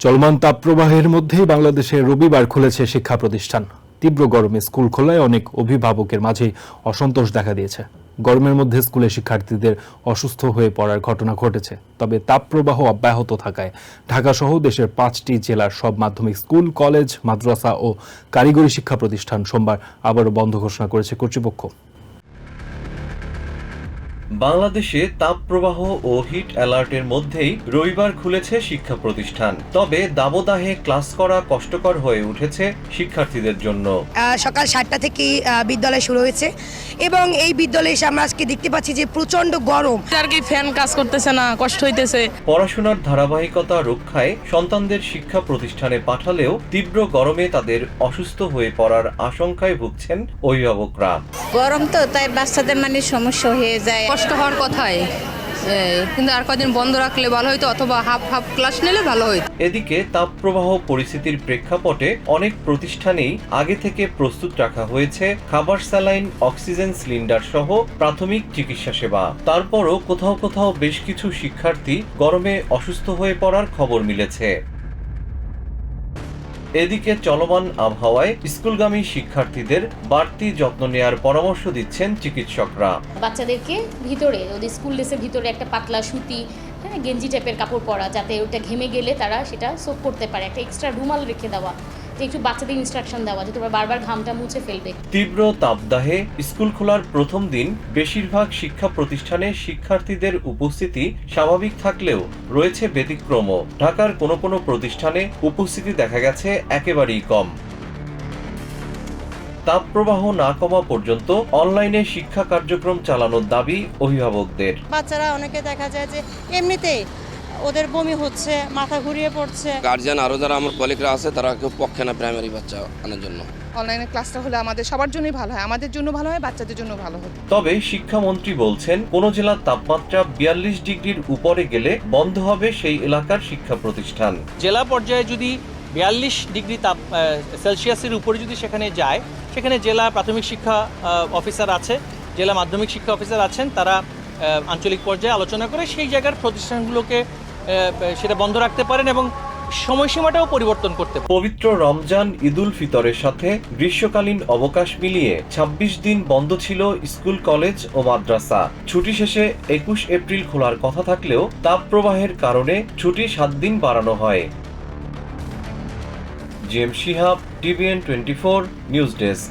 চলমান তাপপ্রবাহের মধ্যেই বাংলাদেশে রবিবার খুলেছে শিক্ষা প্রতিষ্ঠান। তীব্র গরমে স্কুল খোলায় অনেক অভিভাবকের মাঝেই অসন্তোষ দেখা দিয়েছে। গরমের মধ্যে স্কুলে শিক্ষার্থীদের অসুস্থ হয়ে পড়ার ঘটনা ঘটেছে। তবে তাপপ্রবাহ অব্যাহত থাকায় ঢাকাসহ দেশের পাঁচটি জেলার সব মাধ্যমিক স্কুল, কলেজ, মাদ্রাসা ও কারিগরি শিক্ষা প্রতিষ্ঠান সোমবার আবারও বন্ধ ঘোষণা করেছে কর্তৃপক্ষ। বাংলাদেশে তাপপ্রবাহ ও হিট অ্যালার্টের মধ্যেই রবিবার খুলেছে শিক্ষা প্রতিষ্ঠান। তবে দাবদাহে ক্লাস করা কষ্টকর হয়ে উঠেছে শিক্ষার্থীদের জন্য। আহ, সকাল সাতটা থেকেই আহ, বিদ্যালয় শুরু হয়েছে এবং এই বিদ্যালয়ে এসে আমরা আজকে দেখতে পাচ্ছি যে প্রচণ্ড গরম। আর কি ফ্যান কাজ করতেছে না কষ্ট হইতেছে। পড়াশোনার ধারাবাহিকতা রক্ষায় সন্তানদের শিক্ষা প্রতিষ্ঠানে পাঠালেও তীব্র গরমে তাদের অসুস্থ হয়ে পড়ার আশঙ্কায় ভুগছেন অভিভাবকরা। গরম তো তাই বাচ্চাদের মানে সমস্যা হয়ে যায়। কষ্ট হওয়ার কথাই। কিন্তু আর কদিন বন্ধ রাখলে ভালো হইতো, অথবা হাফ হাফ ক্লাস নিলে ভালো হইতো। এদিকে তাপপ্রবাহ পরিস্থিতির প্রেক্ষাপটে অনেক প্রতিষ্ঠানেই আগে থেকে প্রস্তুত রাখা হয়েছে খাবার স্যালাইন, অক্সিজেন সিলিন্ডার সহ প্রাথমিক চিকিৎসা সেবা। তারপরও কোথাও কোথাও বেশ কিছু শিক্ষার্থী গরমে অসুস্থ হয়ে পড়ার খবর মিলেছে। এদিকে চলমান আবহাওয়ায় স্কুলগামী শিক্ষার্থীদের বাড়তি যত্ন নেয়ার পরামর্শ দিচ্ছেন চিকিৎসকরা। বাচ্চাদেরকে ভিতরে, ওদের স্কুল ড্রেসের ভিতরে একটা পাতলা সুতি হ্যাঁ গেঞ্জি টাইপের কাপড় পরা, যাতে ওটা ঘেমে গেলে তারা সেটা সোপ করতে পারে, একটা এক্সট্রা রুমাল রেখে দেওয়া। যে একটু বাচ্চাদের ইনস্ট্রাকশন দেওয়া যে তোমরা বারবার ঘামটা মুছে ফেলবে। তীব্র তাপদাহে স্কুল খোলার প্রথম দিন বেশিরভাগ শিক্ষা প্রতিষ্ঠানে শিক্ষার্থীদের উপস্থিতি স্বাভাবিক থাকলেও রয়েছে ব্যতিক্রমও ঢাকার কোনো কোনো প্রতিষ্ঠানে উপস্থিতি দেখা গেছে একেবারেই কম। তাপপ্রবাহ না কমা পর্যন্ত অনলাইনে শিক্ষা কার্যক্রম চালানোর দাবি অভিভাবকদের। বাচ্চারা অনেকে দেখা যায় যে এমনিতেই ওদের বমি হচ্ছে মাথা ঘুরিয়ে পড়ছে। গার্জিয়ান আরও যারা আমার কলিগরা আছে তারা কেউ পক্ষে না প্রাইমারি বাচ্চা আনার জন্য। অনলাইনে ক্লাসটা হলে আমাদের সবার জন্যই ভালো হয় আমাদের জন্য ভালো হয় বাচ্চাদের জন্য ভালো হয়। তবে শিক্ষামন্ত্রী বলছেন কোন জেলার তাপমাত্রা বিয়াল্লিশ ডিগ্রির উপরে গেলে বন্ধ হবে সেই এলাকার শিক্ষা প্রতিষ্ঠান। জেলা পর্যায়ে যদি বিয়াল্লিশ ডিগ্রি তাপ সেলসিয়াসের উপরে যদি সেখানে যায় সেখানে জেলা প্রাথমিক শিক্ষা অফিসার আছে জেলা মাধ্যমিক শিক্ষা অফিসার আছেন তারা আঞ্চলিক পর্যায়ে আলোচনা করে সেই জায়গার প্রতিষ্ঠানগুলোকে সেটা বন্ধ রাখতে পারেন এবং সময়সীমাটাও পরিবর্তন করতে পবিত্র রমজান, ঈদুল ফিতরের সাথে গ্রীষ্মকালীন অবকাশ মিলিয়ে ২৬ দিন বন্ধ ছিল স্কুল, কলেজ ও মাদ্রাসা। ছুটি শেষে একুশ এপ্রিল খোলার কথা থাকলেও তাপপ্রবাহের কারণে ছুটি সাত দিন বাড়ানো হয়। জেম Shihab, TVN twenty four, news desk.